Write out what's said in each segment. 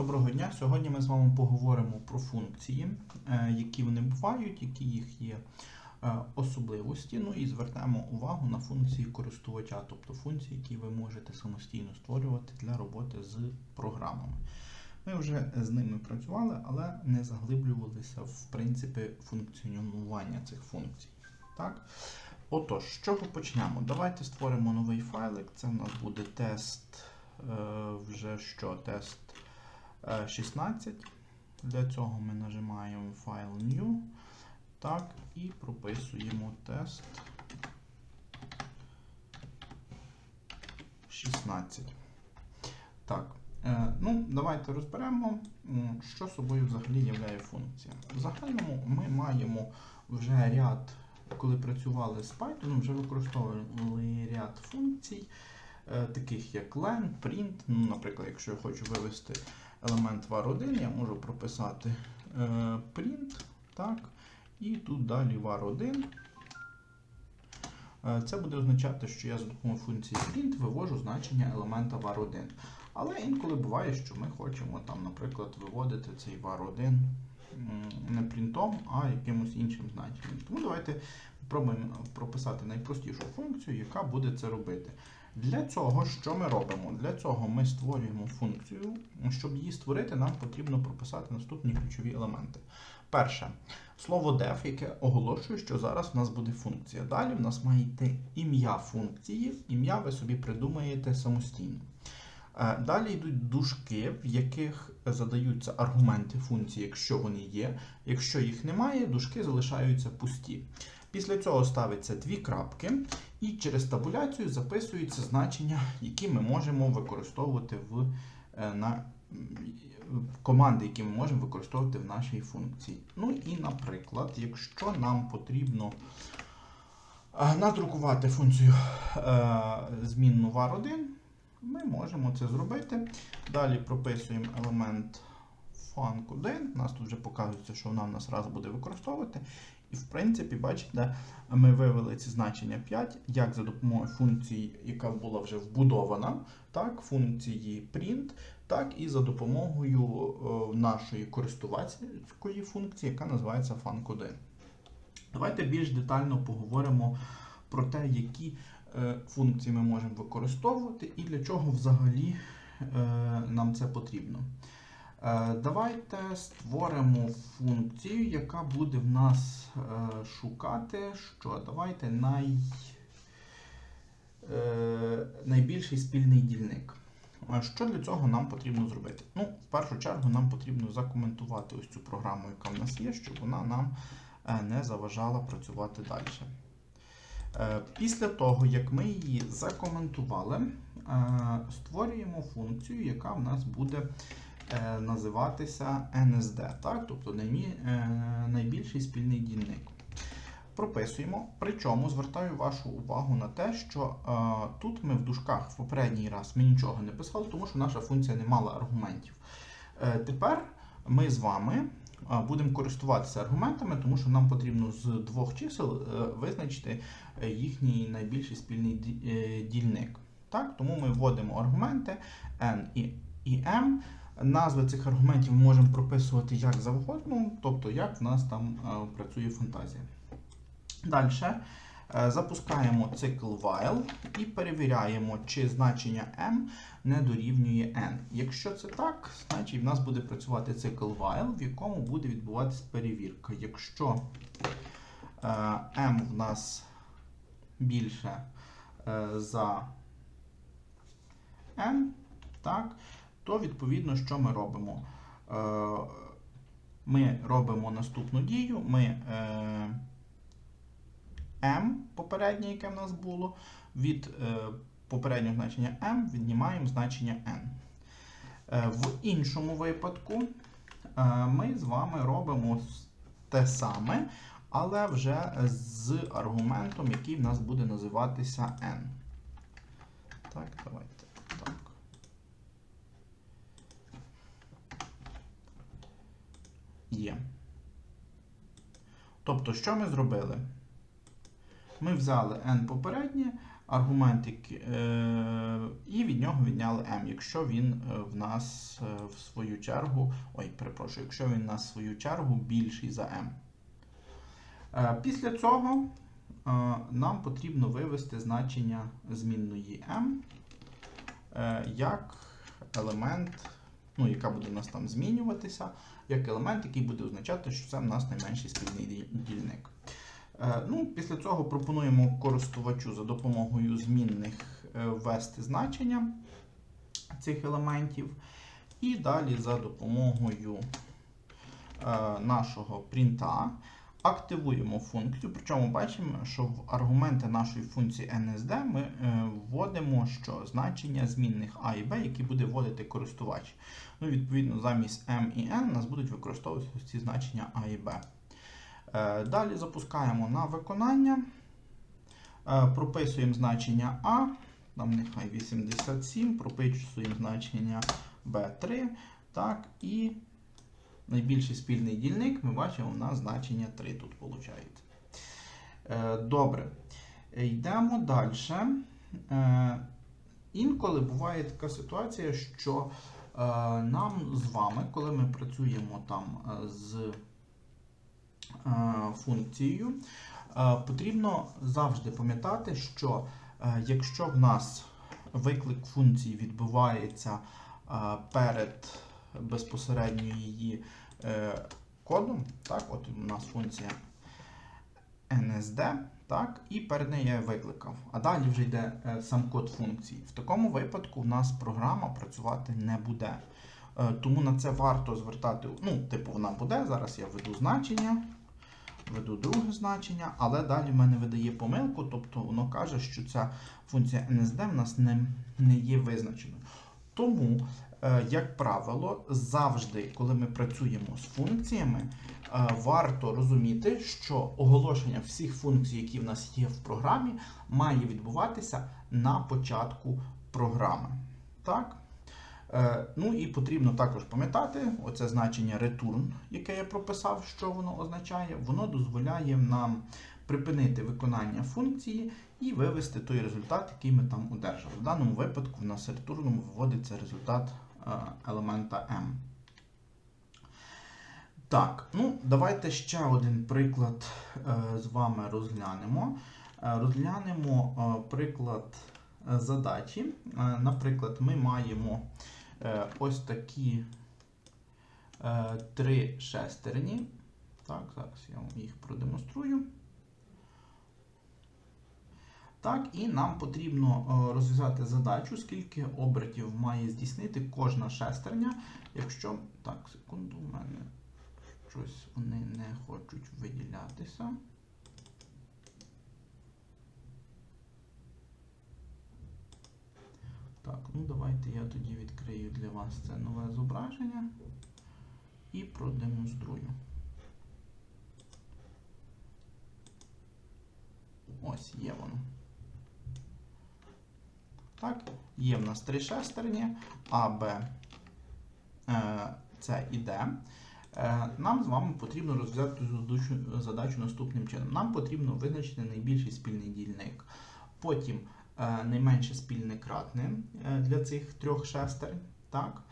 Доброго дня! Сьогодні ми з вами поговоримо про функції, е, які вони бувають, які їх є е, особливості. Ну і звернемо увагу на функції користувача, тобто функції, які ви можете самостійно створювати для роботи з програмами. Ми вже з ними працювали, але не заглиблювалися в принципі функціонування цих функцій. Так? Отож, з чого почнемо? Давайте створимо новий файлик. Це в нас буде тест. е, Вже що? Тест 16. Для цього ми нажимаємо File New. Так, і прописуємо тест 16. Так. е, Ну, давайте розберемо, що собою взагалі являє функція. В загальному ми маємо вже ряд, коли працювали з Python, вже використовували ряд функцій, е, таких як len, print. Ну, наприклад, якщо я хочу вивести елемент var1, я можу прописати е, print, так, і тут далі var1. Е, Це буде означати, що я за допомогою функції print вивожу значення елемента var1. Але інколи буває, що ми хочемо, там, наприклад, виводити цей var1 не принтом, а якимось іншим значенням. Тому давайте спробуємо прописати найпростішу функцію, яка буде це робити. Для цього що ми робимо? Для цього ми створюємо функцію. Щоб її створити, нам потрібно прописати наступні ключові елементи. Перше, слово def, яке оголошує, що зараз в нас буде функція. Далі в нас має йти ім'я функції. Ім'я ви собі придумаєте самостійно. Е, Далі йдуть дужки, в яких задаються аргументи функції, якщо вони є. Якщо їх немає, дужки залишаються пусті. Після цього ставиться дві крапки, і через табуляцію записуються значення, які ми можемо використовувати в е, на команди, які ми можемо використовувати в нашій функції. Ну і, наприклад, якщо нам потрібно е, надрукувати функцію е, змінну var1, ми можемо це зробити. Далі прописуємо елемент func1. У нас тут вже показується, що вона в нас раз буде використовувати. І в принципі, бачите, ми вивели ці значення 5, як за допомогою функції, яка була вже вбудована, так, функції print, так і за допомогою е, нашої користувацької функції, яка називається func1. Давайте більш детально поговоримо про те, які е, функції ми можемо використовувати і для чого взагалі е, нам це потрібно. Е, Давайте створимо функцію, яка буде в нас е, шукати, що давайте най, е, найбільший спільний дільник. Що для цього нам потрібно зробити? Ну, в першу чергу нам потрібно закоментувати ось цю програму, яка в нас є, щоб вона нам не заважала працювати далі. Після того, як ми її закоментували, створюємо функцію, яка в нас буде називатися NSD, так? тобто е, найбільший спільний дільник. Прописуємо. Причому звертаю вашу увагу на те, що е, тут ми в дужках в попередній раз ми нічого не писали, тому що наша функція не мала аргументів. Е, тепер ми з вами е, будемо користуватися аргументами, тому що нам потрібно з двох чисел е, визначити е, їхній найбільший спільний е, дільник. Так? Тому ми вводимо аргументи n і m. Назви цих аргументів можемо прописувати як завгодно, тобто як в нас там е, працює фантазія. Далі запускаємо цикл while і перевіряємо, чи значення m не дорівнює n. Якщо це так, значить в нас буде працювати цикл while, в якому буде відбуватися перевірка. Якщо е, m в нас більше е, за n, так, то відповідно, що ми робимо? Е, Ми робимо наступну дію. Ми е, m, попереднє, яке в нас було, від е, попереднього значення m віднімаємо значення n. Е, В іншому випадку е, ми з вами робимо те саме, але вже з аргументом, який в нас буде називатися n. Так, давайте. Так. Є. Тобто, що ми зробили? Ми взяли n попереднє, аргумент, який, е, і від нього відняли m, якщо він е, в нас е, в свою чергу, ой, перепрошую, якщо він на свою чергу більший за m. Після цього нам потрібно вивести значення змінної m як елемент, ну, яка буде у нас там змінюватися, як елемент, який буде означати, що це в нас найменший спільний дільник. Е, Ну, після цього пропонуємо користувачу за допомогою змінних е, ввести значення цих елементів. І далі за допомогою е, нашого принта активуємо функцію. Причому бачимо, що в аргументи нашої функції NSD ми е, вводимо що значення змінних A і B, які буде вводити користувач. Ну, відповідно, замість M і N нас будуть використовуватися ось ці значення A і B. Е, Далі запускаємо на виконання. Е, Прописуємо значення А, там нехай 87, прописуємо значення B3. Так, і найбільший спільний дільник ми бачимо у нас значення 3 тут виходить. Е, Добре. Йдемо далі. Е, Інколи буває така ситуація, що е, нам з вами, коли ми працюємо там з функцією, потрібно завжди пам'ятати, що якщо в нас виклик функції відбувається перед безпосередньо її е, кодом, так, от у нас функція NSD, так, і перед нею я викликав. А далі вже йде е, сам код функції. В такому випадку в нас програма працювати не буде. Е, тому на це варто звертати. Ну, типу, вона буде. Зараз я введу значення, введу друге значення, але далі в мене видає помилку, тобто воно каже, що ця функція NSD в нас не, не є визначеною. Тому, як правило, завжди, коли ми працюємо з функціями, е, варто розуміти, що оголошення всіх функцій, які в нас є в програмі, має відбуватися на початку програми. Так? Е, Ну і потрібно також пам'ятати оце значення return, яке я прописав, що воно означає. Воно дозволяє нам припинити виконання функції і вивести той результат, який ми там одержали. В даному випадку в нас ретурном виводиться результат е, елемента m. Так, ну давайте ще один приклад е, з вами розглянемо. Е, розглянемо е, приклад е, задачі. Е, наприклад, ми маємо е, ось такі е, три шестерні. Так, зараз я вам їх продемонструю. Так, і нам потрібно е, розв'язати задачу, скільки обертів має здійснити кожна шестерня. Якщо. Так, секунду, в мене щось вони не хочуть виділятися. Так, ну давайте я тоді відкрию для вас це нове зображення і продемонструю. Ось є воно. Так, є в нас три шестерні А, Б, е, С і Д. Е, Нам з вами потрібно розв'язати задачу, наступним чином. Нам потрібно визначити найбільший спільний дільник. Потім е, найменше спільне кратне для цих трьох шестерень. Так?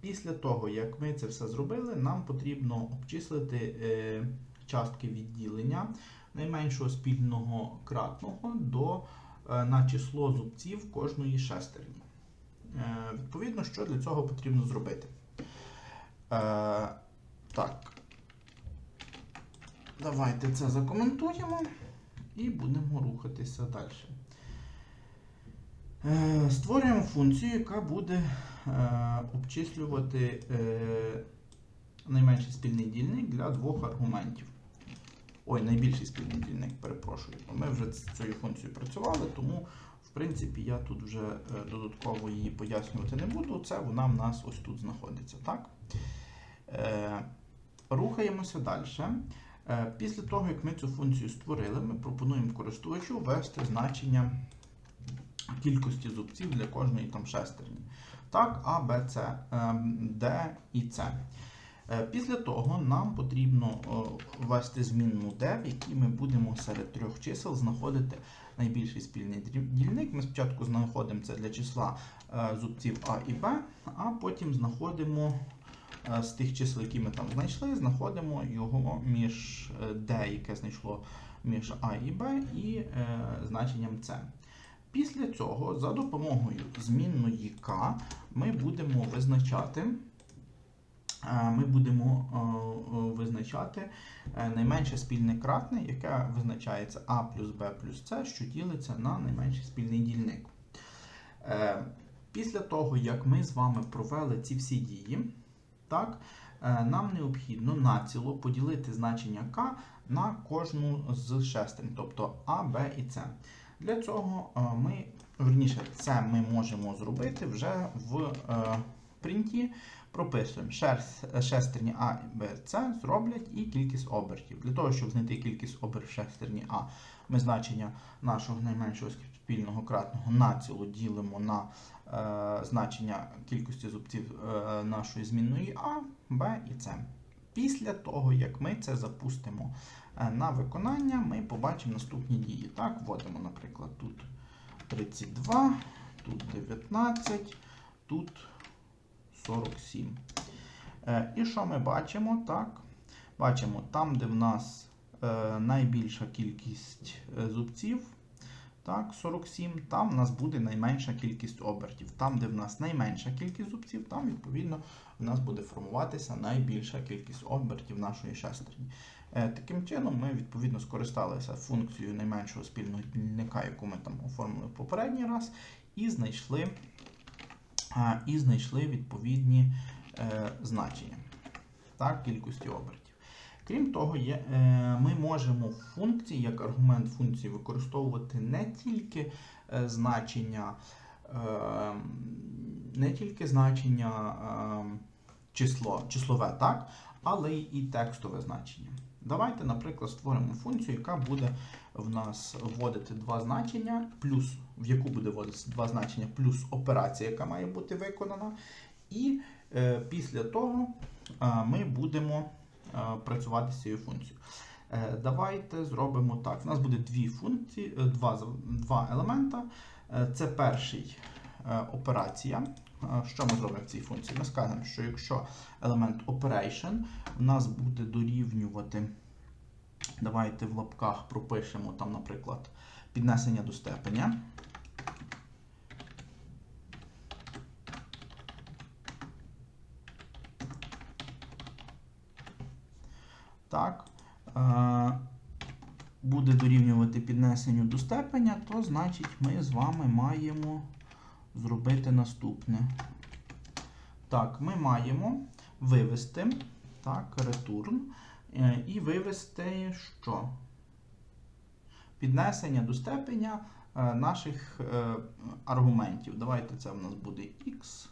Після того, як ми це все зробили, нам потрібно обчислити частки відділення найменшого спільного кратного до, на число зубців кожної шестерні. Е, Відповідно, що для цього потрібно зробити? Е, так. Давайте це закоментуємо і будемо рухатися далі. Е, Створюємо функцію, яка буде е, обчислювати е, найменший спільний дільник для двох аргументів. Ой, найбільший спільний перепрошую. Ми вже з цією функцією працювали, тому, в принципі, я тут вже е, додатково її пояснювати не буду. Це вона в нас ось тут знаходиться. так? Е, Рухаємося далі. Е, Після того, як ми цю функцію створили, ми пропонуємо користувачу ввести значення кількості зубців для кожної там шестерні. Так, А, Б, С, Д і С. Е, Після того нам потрібно ввести змінну D, в якій ми будемо серед трьох чисел знаходити найбільший спільний дільник. Ми спочатку знаходимо це для числа е, зубців А і Б, а потім знаходимо е, з тих чисел, які ми там знайшли, знаходимо його між D, яке знайшло між А і Б, і значенням С. Після цього, за допомогою змінної К, ми будемо визначати. Е, Ми будемо е, е, визначати найменше спільне кратне, яке визначається А плюс Б плюс С, що ділиться на найменший спільний дільник. Після того, як ми з вами провели ці всі дії, так, нам необхідно націло поділити значення К на кожну з шестерень, тобто А, Б і С. Для цього ми, верніше, це ми можемо зробити вже в принті. Прописуємо шестерні А, Б, С зроблять і кількість обертів. Для того, щоб знайти кількість обертів шестерні А, ми значення нашого найменшого спільного кратного націло ділимо на е, значення кількості зубців е, нашої змінної А, Б і С. Після того, як ми це запустимо е, на виконання, ми побачимо наступні дії. Так, вводимо, наприклад, тут 32, тут 19, тут 47. Е, І що ми бачимо? Так, бачимо, там, де в нас е, найбільша кількість е, зубців, так, 47, там в нас буде найменша кількість обертів. Там, де в нас найменша кількість зубців, там, відповідно, в нас буде формуватися найбільша кількість обертів нашої шестерні. Таким чином, ми відповідно скористалися функцією найменшого спільного дільника, яку ми там оформили в попередній раз, і знайшли, і знайшли відповідні е, значення так, кількості обертів. Крім того, е, ми можемо в функції, як аргумент функції використовувати не тільки е, значення, не тільки значення число, числове, так, але і текстове значення. Давайте, наприклад, створимо функцію, яка буде в нас вводити два значення, плюс, в яку буде вводитися два значення, плюс операція, яка має бути виконана. І е, після того е, ми будемо е, працювати з цією функцією. Е, давайте зробимо так. У нас буде дві функції, е, два, два елемента. Е, це перший е, операція. Е, Що ми зробимо в цій функції? Ми скажемо, що якщо елемент operation в нас буде дорівнювати, давайте в лапках пропишемо там, наприклад, піднесення до степеня. Так. Е, буде дорівнювати піднесенню до степеня, то значить ми з вами маємо зробити наступне. Так, ми маємо вивести так, return і вивести що? Піднесення до степеня е, наших е, аргументів. Давайте це в нас буде x.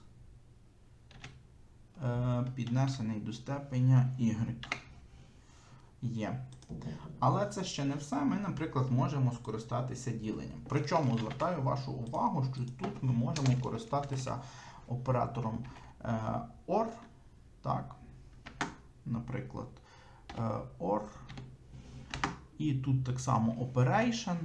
е, Піднесений до степеня y. Є. Але це ще не все. Ми, наприклад, можемо скористатися діленням. Причому звертаю вашу увагу, що тут ми можемо користатися оператором е, OR. Так. Наприклад, е, OR. І тут так само operation.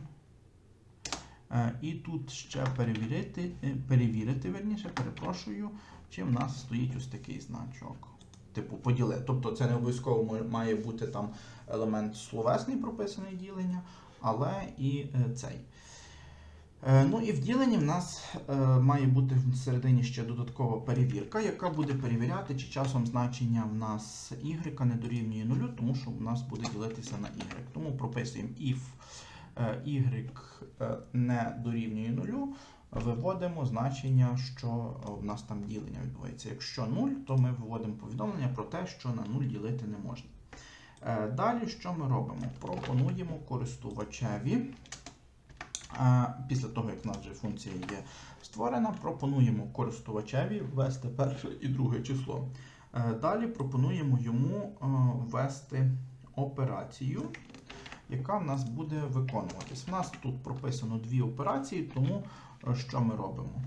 Е, і тут ще перевірити, е, перевірити, верніше, перепрошую, чи в нас стоїть ось такий значок. Типу поділи. Тобто це не обов'язково має бути там елемент словесний прописаний ділення, але і е, цей. Е, Ну і в діленні в нас е, має бути всередині ще додаткова перевірка, яка буде перевіряти, чи часом значення в нас y не дорівнює нулю, тому що в нас буде ділитися на y. Тому прописуємо if е, y не дорівнює нулю, виводимо значення, що в нас там ділення відбувається. Якщо 0, то ми виводимо повідомлення про те, що на 0 ділити не можна. Далі що ми робимо? Пропонуємо користувачеві. Після того, як в нас вже функція є створена, пропонуємо користувачеві ввести перше і друге число. Е, Далі пропонуємо йому е, ввести операцію, яка в нас буде виконуватись. У нас тут прописано дві операції, тому е, що ми робимо?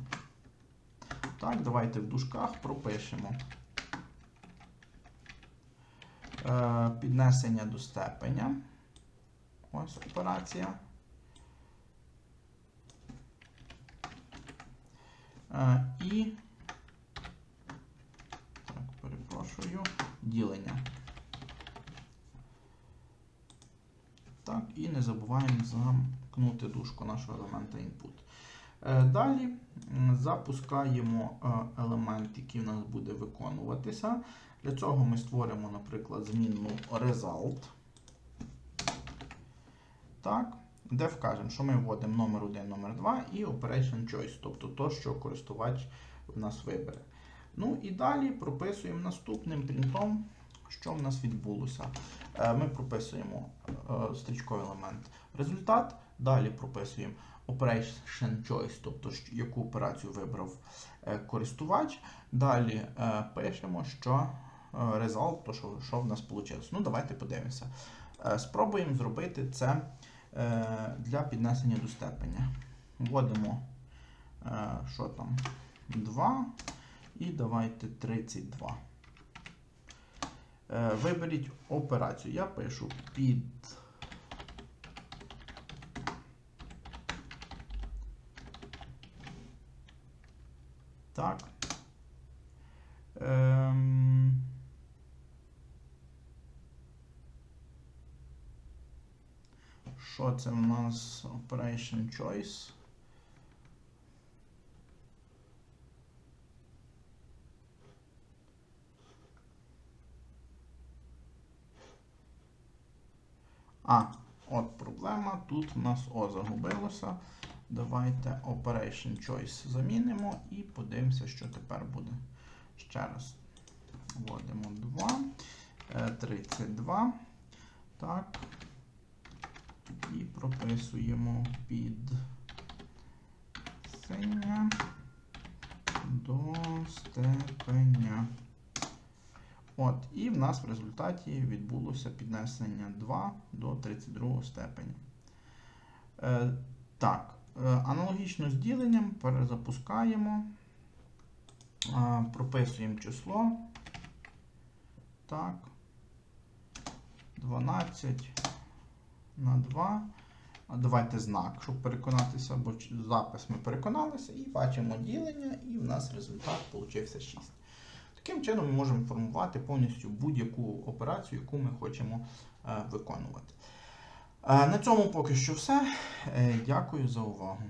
Так, давайте в дужках пропишемо піднесення до степеня. Ось операція. І. Так, перепрошую. Ділення. Так, і не забуваємо замкнути дужку нашого елемента input. Е, Далі запускаємо е, елемент, який в нас буде виконуватися. Для цього ми створимо, наприклад, змінну result. Так, де вкажемо, що ми вводимо номер 1, номер 2 і operation choice, тобто то, що користувач в нас вибере. Ну і далі прописуємо наступним принтом, що в нас відбулося. Е, Ми прописуємо е, стрічковий елемент результат, далі прописуємо operation choice, тобто яку операцію вибрав е, користувач. Далі пишемо, що result, то що, в нас вийшло. Ну, давайте подивимося. Спробуємо зробити це для піднесення до степеня. Вводимо, е, що там, 2 і давайте 32. Е, Виберіть операцію. Я пишу під. Так. Ем... Що це в нас Operation Choice? А, от проблема. Тут в нас О загубилося. Давайте Operation Choice замінимо і подивимося, що тепер буде. Ще раз. Вводимо 2, е, 32. Так. І прописуємо під синя до степеня. От, і в нас в результаті відбулося піднесення 2 до 32 степеня. Е, так, е, аналогічно з діленням перезапускаємо, е, прописуємо число. Так. 12 на 2. А Давайте знак, щоб переконатися, бо запис ми переконалися, і бачимо ділення, і в нас результат получився 6. Таким чином ми можемо формувати повністю будь-яку операцію, яку ми хочемо е, виконувати. Е, на цьому поки що все. Е, дякую за увагу.